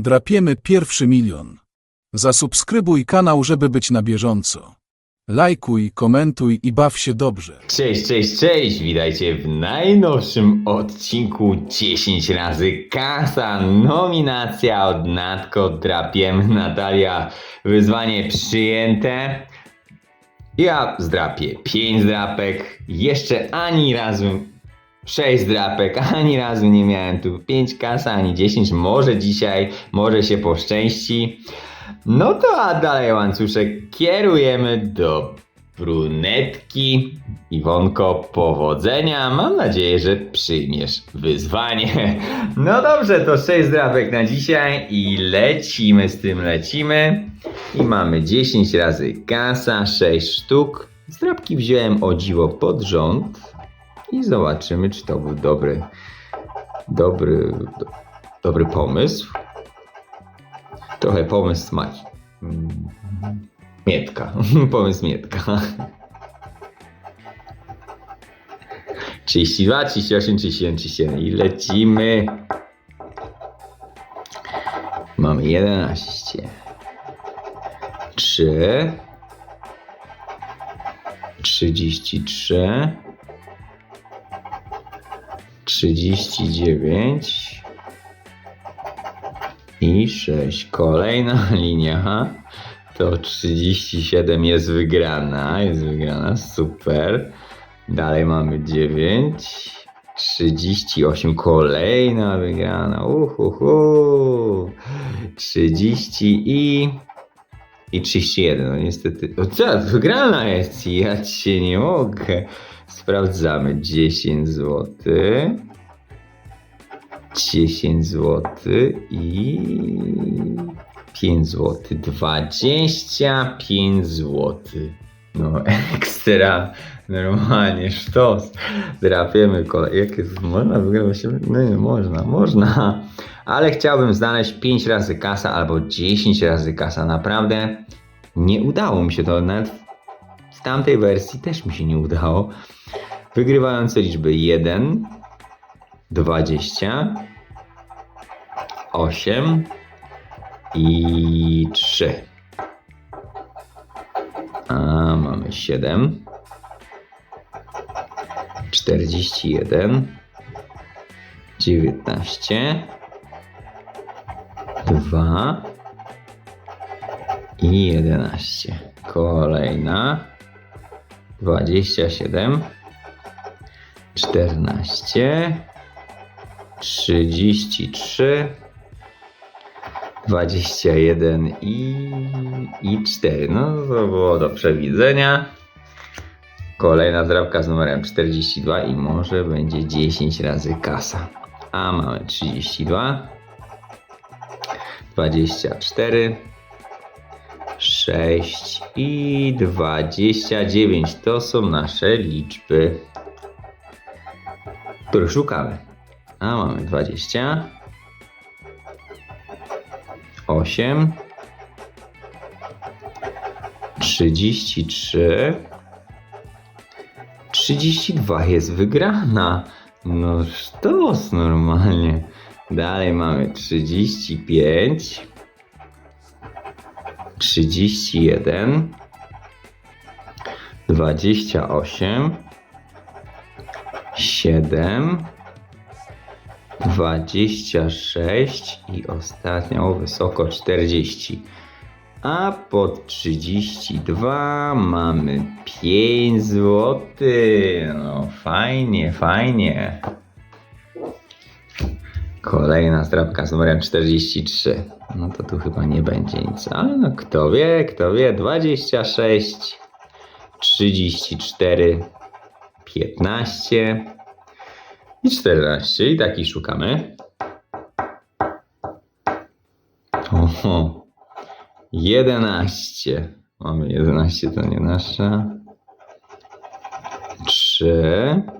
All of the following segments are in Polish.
Drapiemy pierwszy milion. Zasubskrybuj kanał, żeby być na bieżąco. Lajkuj, komentuj i baw się dobrze. Cześć, cześć, cześć! Witajcie w najnowszym odcinku 10 razy kasa. Nominacja od Natko Drapiem. Natalia, wyzwanie przyjęte. Ja zdrapię 5 drapek. Jeszcze ani razu 6 drapek, ani razu nie miałem tu 5 kasa, ani 10. Może dzisiaj, może się poszczęści. No to a dalej łańcuszek kierujemy do brunetki. Iwonko, powodzenia. Mam nadzieję, że przyjmiesz wyzwanie. No dobrze, to 6 drapek na dzisiaj i lecimy z tym, lecimy. I mamy 10 razy kasa, 6 sztuk. Zdrapki wziąłem o dziwo pod rząd i zobaczymy, czy to był dobry, dobry, do, dobry pomysł. Trochę pomysł smaki. Mm, Mietka. pomysł Mietka. 32, 38, 37, 37 i lecimy. Mamy 11. 3 33 39 i 6. Kolejna linia to 37 jest wygrana, jest wygrana, super. Dalej mamy 9, 38, kolejna wygrana, uhuhu, 30 i, i 31, no niestety, o co, wygrana jest, ja cię nie mogę. Sprawdzamy, 10 zł, 10 zł i 5 zł, 25 zł. No ekstra, normalnie sztos. Drapiemy kolej. Jak jest, można wygrać? No nie, można, można. Ale chciałbym znaleźć 5 razy kasa albo 10 razy kasa. Naprawdę nie udało mi się to. Nawet w tamtej wersji też mi się nie udało. Wygrywające liczby 1, 20, 8 i 3. A mamy 7, 41, 19, 2 i 11. Kolejna 27, 14, 33, 21 i, i 4. No to było do przewidzenia. Kolejna drabka z numerem 42 i może będzie 10 razy kasa. A mamy 32, 24, 6 i 29. To są nasze liczby, których szukamy. A mamy 20, 8, 33, 32 jest wygrana. No sztos normalnie. Dalej mamy 35, 31, 28, 7, 26 i ostatnio wysoko 40. A pod 32 mamy 5 zł. No fajnie, fajnie. Kolejna zdrabka z numerem 43. No to tu chyba nie będzie nic, ale no kto wie, kto wie. 26, 34, 15 i 14. I taki szukamy. Oho. 11. Mamy 11, to nie nasza. 3.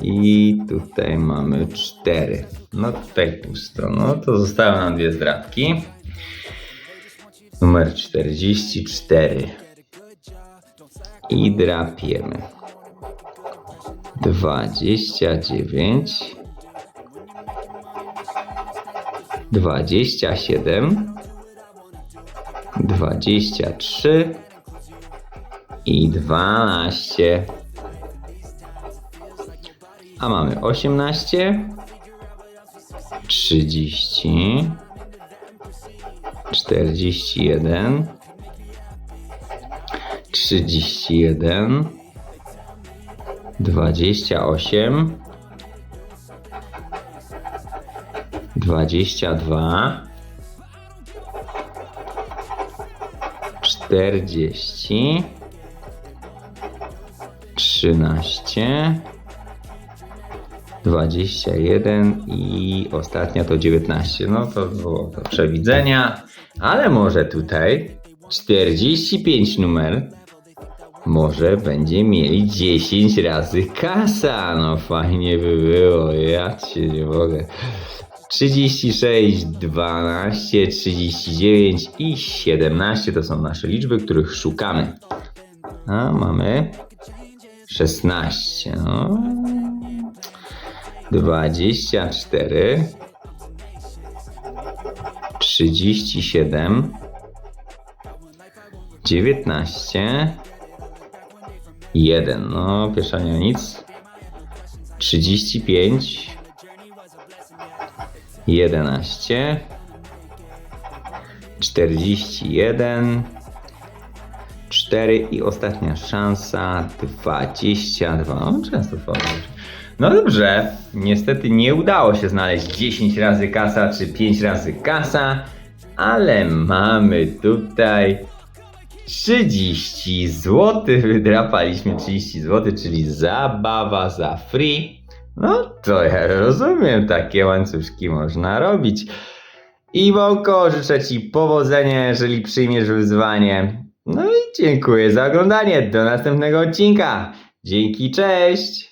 i tutaj mamy 4. No tutaj pusto. No to zostały nam dwie zdradki. Numer 44. I drapiemy. 29 27 23 i 12 a mamy 18 30 41 31 28 22 40 13 21 i ostatnia to 19. No to było do przewidzenia, ale może tutaj 45 numer może będzie mieli 10 razy kasa. No fajnie by było, ja cię nie mogę. 36, 12, 39 i 17 to są nasze liczby, których szukamy. A mamy 16. No. 24 37 19 1. No, pierwsza nie ma nic. 35 11 41 4 i ostatnia szansa 22. No, często wpadło. No dobrze, niestety nie udało się znaleźć 10 razy kasa czy 5 razy kasa, ale mamy tutaj 30 zł. Wydrapaliśmy 30 zł, czyli zabawa za free. No to ja rozumiem, takie łańcuszki można robić. Iwonko, życzę Ci powodzenia, jeżeli przyjmiesz wyzwanie. No i dziękuję za oglądanie. Do następnego odcinka. Dzięki, cześć!